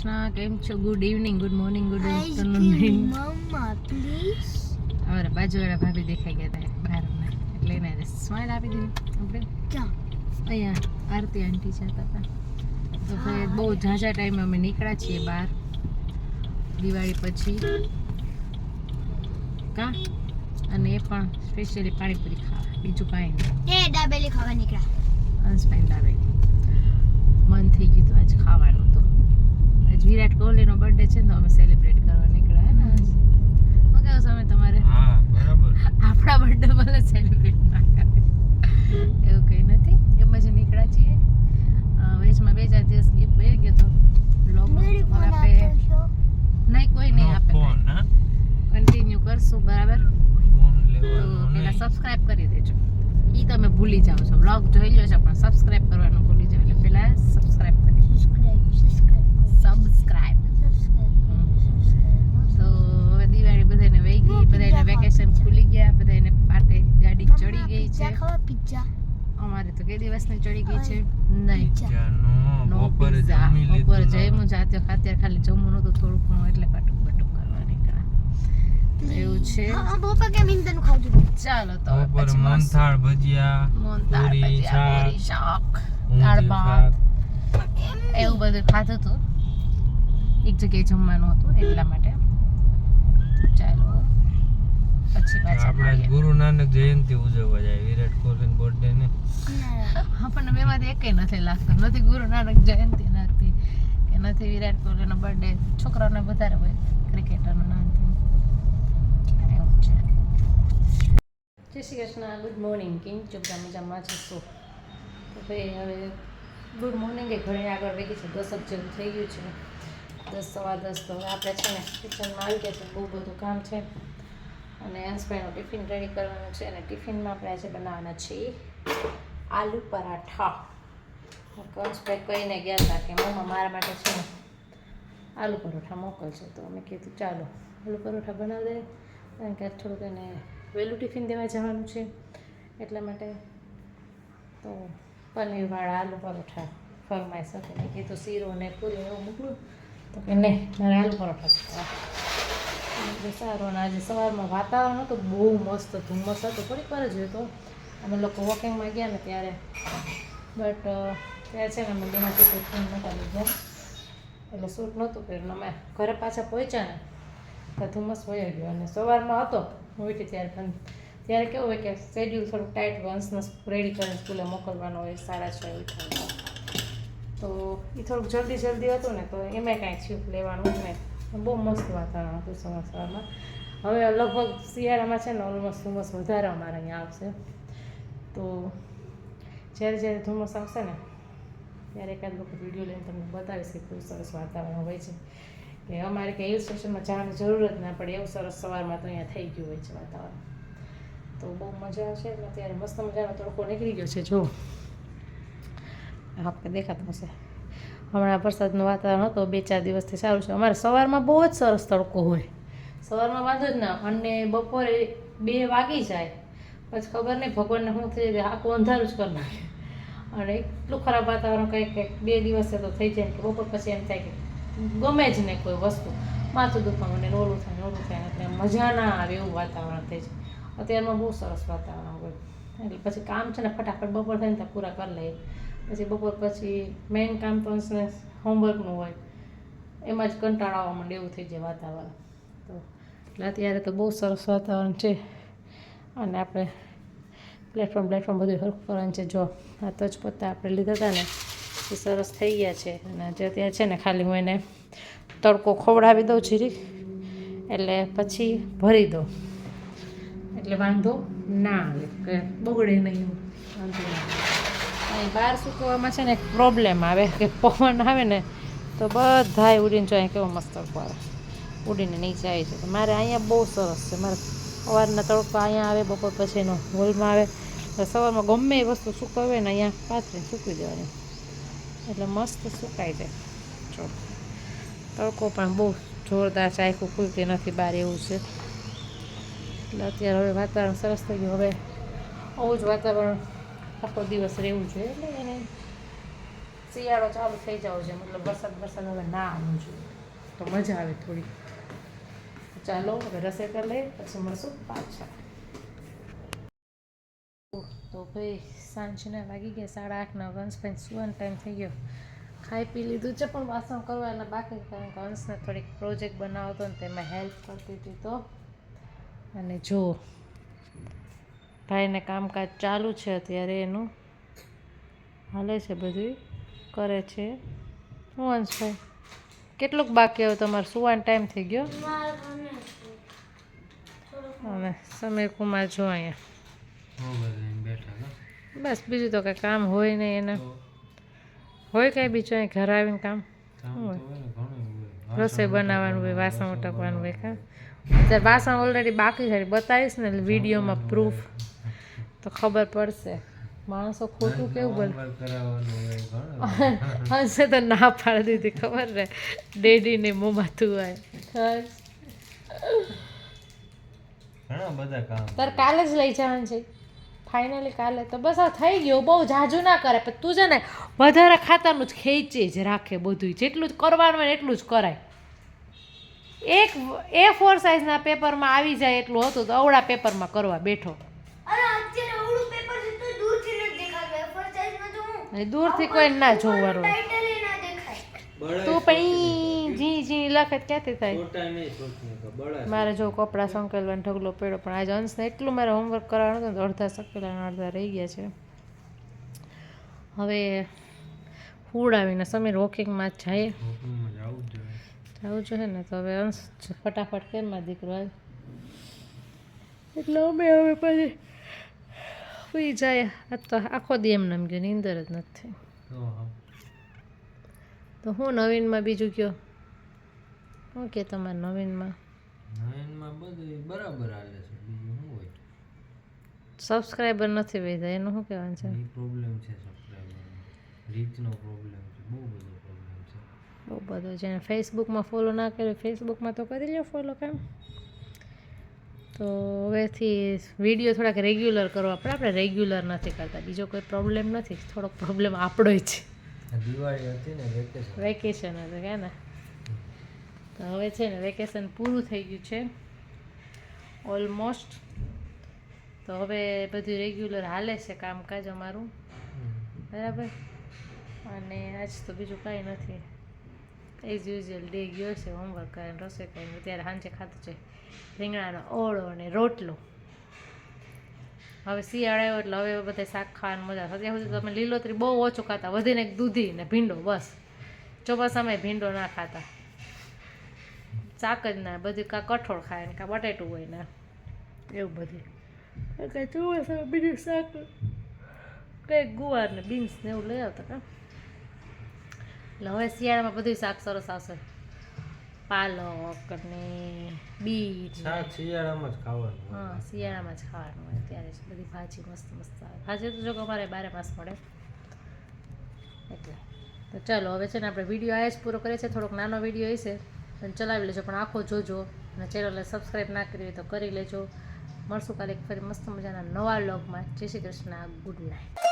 કૃષ્ણ કેમ છો? Good evening good morning good afternoon. અમારા બાજુવાળા ભાભી દેખાઈ ગયા હતા બહાર એટલે એને સ્માઈલ આપી દીધી. આપણે? અહીંયા આરતી આંટી જતા હતા. તો ભાઈ બહુ ઝાઝા ટાઈમે અમે નીકળ્યા છીએ બહાર. દિવાળી પછી. કા? અને એ પણ સ્પેશિયલી પાણીપુરી ખાવા. બીજું કાંઈ નહીં. એ ડાબેલી ખાવા નીકળ્યા. અંશભાઈ ડાબેલી મન થઈ ગયું હતું આજ ખાવાનું તો આજ વિરાટ કોહલીનો બર્થડે છે ને તો અમે સેલિબ્રેટ કરવા નીકળ્યા ને હું કહું સમય તમારે હા બરાબર. આપણા બર્થડે ભલે સેલિબ્રેટ ના કરે એવું કંઈ નથી. એમ જ નીકળ્યા છીએ. વેચમાં બે ચાર દિવસ ગેપ પડી ગયો તો બ્લોગમાં આપણે નહીં કોઈ નહીં આપે કન્ટિન્યુ કરશું બરાબર? તો નહીં. સબસ્ક્રાઇબ કરી દેજો. ઈ તમે ભૂલી જાઓ છો. બ્લોગ જોઈ લો છો પણ સબસ્ક્રાઇબ કરવાનું ભૂલી જાઓ એટલે પેલા સબસ્ક્રાઇબ કરી સબસ્ક્રાઇબ સબસ્ક્રાઇબ સબસ્ક્રાઇબ તો હવે દિવાળી બધાને વહી ગઈ બધાને વેકેશન ખુલી ગયા બધાને પાટે ગાડી ચડી ગઈ છે ખાવા પિઝા અમારે તો કે દિવસની ચડી ગઈ છે. નહીં. બપોરે બપોરે. જમ્યું જાતે ખાતે ખાલી જમવું નતું થોડું ઘણું એટલે કાટું પાટુક કરવા નીકળ્યા એવું છે. હા બપોર કેમ ઇન્દન ખાવતું ચાલો તો હવે મોનથાળ મોહનથાળ ભજીયા મોનથાળ ભજીયા, શાક દાળ ભાત. એવું બધું ખાધું હતું એક જગ્યાએ જમવાનું હતું એટલા માટે. ચાલો. પછી પાછા આપણે ગુરુ નાનક જયંતિ ઉજવવા જાય વિરાટ કોહલી બર્થડે ને. આપણને બેમાંથી એકેય નથી લાગતો. નથી ગુરુ નાનક જયંતિ લાગતી કે નથી વિરાટ કોહલીનો બર્થડે છોકરાઓને વધારે હોય ક્રિકેટરનો છે. જય Shri Krishna good morning king બધા મજામાં છે? તો ભાઈ હવે ગુડ મોર્નિંગ એ ઘણી આગળ વેગી છે. દસક જેવું થઈ ગયું છે. દસ સવા દસ તો આપણે છે ને કિચનમાં આવી ગયા છે બહુ બધું કામ છે. અને હસબન્ડનું ટિફિન રેડી કરવાનું છે અને ટિફિનમાં આપણે આજે બનાવવાના છીએ આલુ પરાઠા. કંસભાઈ કહીને ગયા હતા કે મમ્મા, મારા માટે છે ને આલુ પરોઠા મોકલજો. તો અમે કીધું, ચાલો, આલુ પરોઠા બનાવી દે કારણ કે થોડુંક એને વહેલું ટિફિન દેવા જવાનું છે, એટલા માટે તો પનીરવાળા આલુ પરોઠા ફરમાઈ શકે મેં કીધું, શીરો ને પૂરી એવું મોકલું. તો કે, નહીં, મારે આલુ પરોઠા જ ખાવા સારું અને આજે સવારમાં વાતાવરણ હતું બહુ મસ્ત, ધુમ્મસ હતું. થોડીક વાર જ હતો. અમે લોકો વોકિંગમાં ગયા ને ત્યારે. બટ ત્યારે છે ને અમે બેના ટિકિટ ફોન નહોતા લીધા. એટલે શૂટ નહોતું કર્યું અમે ઘરે પાછા પહોંચ્યા ને, તો ધુમ્મસ વયો ગયો. અને સવારમાં હતો, હું ઉઠી ત્યારે પણ. ત્યારે કેવું હોય કે શેડ્યુલ થોડુંક ટાઈટ વંશને રેડી કરીને સ્કૂલે મોકલવાનો હોય, સાડા છ ઉઠવાનું તો એ થોડુંક જલ્દી જલ્દી હતું ને, તો એમાં કાંઈ થયું લેવાનું નહીં. બહુ મસ્ત વાતાવરણ હતું સવાર સવારમાં હવે લગભગ શિયાળામાં છે ને ઓલમોસ્ટ ધુમ્મસ વધારે અમારે અહીંયા આવશે. તો જ્યારે જ્યારે ધુમ્મસ આવશે ને, ત્યારે એકાદ વખત વીડિયો લઈને તમને બતાવીશ કે કેવું સરસ વાતાવરણ હોય છે. કે અમારે કે હિલ સ્ટેશનમાં જવાની જરૂર જ ના પડે, એવું સરસ સવારમાં તો અહીંયા થઈ ગયું હોય છે વાતાવરણ. તો બહુ મજા આવશે અને ત્યારે મસ્ત મજાનો તડકો નીકળી ગયો છે, જો. આપણે દેખાતો હશે. હમણાં વરસાદનું વાતાવરણ હતું, બે ચાર દિવસથી સારું છે. અમારે સવારમાં બહુ જ સરસ તડકો હોય. સવારમાં વાંધો જ ના, અને બપોરે બે વાગી જાય. પછી ખબર નહીં, ભગવાનને શું થઈ જાય, આખું અંધારું જ કરી નાખે. અને એટલું ખરાબ વાતાવરણ કંઈક કંઈક બે દિવસે તો થઈ જાય કે બપોર પછી એમ થાય કે ગમે જ નહીં કોઈ વસ્તુ. માથું દુખવાનું ને ઓલું થાય ને થાય એટલે મજા ના આવે એવું વાતાવરણ થઈ જાય. અત્યારમાં બહુ સરસ વાતાવરણ હોય. એટલે પછી કામ છે ને ફટાફટ બપોર થાય ને ત્યાં પૂરા કરી લઈએ. પછી બપોર પછી મેઇન કામ તો હોમવર્કનું હોય. એમાં જ કંટાળો આવવા માંડે એવું થઈ જાય વાતાવરણ. તો એટલે અત્યારે તો બહુ સરસ વાતાવરણ છે. અને આપણે પ્લેટફોર્મ પ્લેટફોર્મ બધું હરખું કરવાનું છે. જો આ તો જ પત્તા આપણે લીધા હતા ને, એ સરસ થઈ ગયા છે. અને જે ત્યાં છે ને ખાલી હું એને તડકો ખવડાવી દઉં જીરી એટલે પછી ભરી દઉં. એટલે વાંધો ના આવે, કે બગડે નહીં વાંધો ના આવે. બહાર સૂકવવામાં છે ને એક પ્રોબ્લેમ આવે કે પવન આવે ને તો બધાય ઉડીને જો અહીં કેવો મસ્ત તડકો આવે. ઉડીને નીચે આવી છે મારે અહીંયા બહુ સરસ છે. મારે સવારના તડકો અહીંયા આવે, બપોર પછીનો હોલમાં આવે. સવારમાં ગમે એ વસ્તુ સૂકવે ને અહીંયા પાથરીને સૂકવી દેવાની. એટલે મસ્ત સુકાઈ જાય. જો. તડકો પણ બહુ જોરદાર છે. આખું ખુલતી નથી બહાર એવું છે. એટલે અત્યારે હવે વાતાવરણ સરસ થઈ ગયું. હવે આવું જ વાતાવરણ આખો દિવસ રહેવું જોઈએ એટલે એને શિયાળો ચાલુ થઈ જાવ છે મતલબ વરસાદ વરસાદ હવે ના આવવું જોઈએ. તો મજા આવે થોડી. ચાલો, હવે રસોઈ કરી લઈએ, પછી મળશું પાછા. તો ભાઈ, સાંજના વાગી ગયા, સાડા આઠના વંશભાઈ સુવાનો ટાઈમ થઈ ગયો. ખાઈ પી લીધું છે, પણ વાસણ કરવાના બાકી કારણ કે હંસને થોડીક પ્રોજેક્ટ બનાવતો ને તેમાં હેલ્પ કરતી હતી તો. અને જો ભાઈને કામકાજ ચાલુ છે અત્યારે એનું. હાલે છે બધું કરે છે. હું અંશભાઈ? કેટલુંક બાકી હવે તમારે સુવાનો ટાઈમ થઈ ગયો? અને સમીર કુમાર જો અહીંયા. બસ બીજું તો કંઈ કામ હોય નહીં એને. હોય કાંઈ બીજું અહીં ઘરે આવીને કામ? રસોઈ બનાવવાનું હોય વાસણ ઉટકવાનું હોય કાં અત્યારે વાસણ ઓલરેડી બાકી છે બતાવીશ ને વિડીયોમાં પ્રૂફ તો ખબર પડશે. માણસો ખોટું કેવું બોલે? હશે તો ના પાડી દીધી ખબર ને ડેડીને મોંમાં બધા તારે કાલે જ લઈ જવાનું છે. ફાઇનલી કાલે. તો બસ આ થઈ ગયું બહુ જાજુ ના કરે. પણ તું છે ને વધારે ખાતાનું જ ખેંચે જ રાખે બધું જેટલું જ કરવાનું હોય એટલું જ કરાય. એક એ ફોર સાઇઝના પેપરમાં આવી જાય એટલું હતું તો અવળા પેપરમાં કરવા બેઠો. દૂરથી કોઈ ના જોવાનું. ટાઇટલ ના દેખાય. બળાય તું પણ જી જી લખે ક્યાંથી થાય? મારે જો કપડાં સંકેલવાનો ઢગલો પડ્યો પણ આજે અંશને એટલું મારે હોમવર્ક કરવાનું હતું તો અડધા સંકેલા અડધા રહી ગયા છે. હવે ફૂડ આવીને સમીર વોકિંગમાં જ જાય હુકમમાં જવું જ જોઈએ જવું જોઈએ ને તો હવે અંશ ફટાફટ કેમ માં દીકરો આવે? એટલે અમે હવે પછી સુઈ જાય. આ તો આખો દી એમ નમ ગયો નીંદર જ નથી તો હું નવીનમાં બીજું કયો? શું કે તમારે નવીનમાં? નવીનમાં બધું બરાબર હાલે છે બીજું શું હોય? સબસ્ક્રાઇબર નથી વધ્યા એનું શું કહેવાનું છે? પ્રોબ્લેમ છે સબસ્ક્રાઇબર રીચનો પ્રોબ્લેમ છે બહુ બધો પ્રોબ્લેમ બહુ બધો જેને ફેસબુકમાં ફોલો ના કર્યો. ફેસબુકમાં તો કરી લો ફોલો કેમ? તો હવેથી વીડિયો થોડાક રેગ્યુલર કરવા આપણે આપણે રેગ્યુલર નથી કરતા. બીજો કોઈ પ્રોબ્લેમ નથી. થોડોક પ્રોબ્લેમ આપણો જ છે. દિવાળી હતી ને વેકેશન વેકેશન હતું કે ને? તો હવે છે ને વેકેશન પૂરું થઈ ગયું છે. ઓલમોસ્ટ તો હવે બધું રેગ્યુલર હાલે છે કામકાજ અમારું. બરાબર? અને આજ તો બીજું કાંઈ નથી. એઝ યુઝ્યુઅલ ડે ગયો છે હોમવર્ક કરીને રસોઈ કરીને ત્યારે સાંજે ખાધું છે રીંગણાનો ઓળો અને રોટલો હવે શિયાળો આવ્યો એટલે હવે બધા શાક ખાવાની મજા અત્યાર સુધી તમે લીલોતરી બહુ ઓછું ખાતા વધીને એક દૂધી ને ભીંડો બસ ચોમાસામાં ભીંડો ના ખાતા શાક જ ના બધું કાં કઠોળ ખાય ને કાં બટેટું હોય ને એવું બધું કાંઈ ચોમાસામાં બીજું શાક કંઈક ગુવાર ને બીન્સ ને એવું લઈ આવતા કાં એટલે હવે શિયાળામાં બધું શાક સરસ આવશે. પાલક ને બીટ. શાક શિયાળામાં જ ખાવાનું હા શિયાળામાં જ ખાવાનું હોય ત્યારે બધી ભાજી મસ્ત મસ્ત આવે. ભાજી તો જો અમારે બારે માસ મળે. એટલે. તો ચાલો હવે છે ને આપણે વીડિયો આયા જ પૂરો કરીએ છીએ. થોડોક નાનો વીડિયો હશે પણ ચલાવી લેજો પણ આખો જોજો. અને ચેનલને સબસ્ક્રાઈબ ના કરી હોય તો કરી લેજો. મળશું કાલે એક ફરી મસ્ત મજાના નવા લોગમાં જય શ્રી કૃષ્ણ. Good night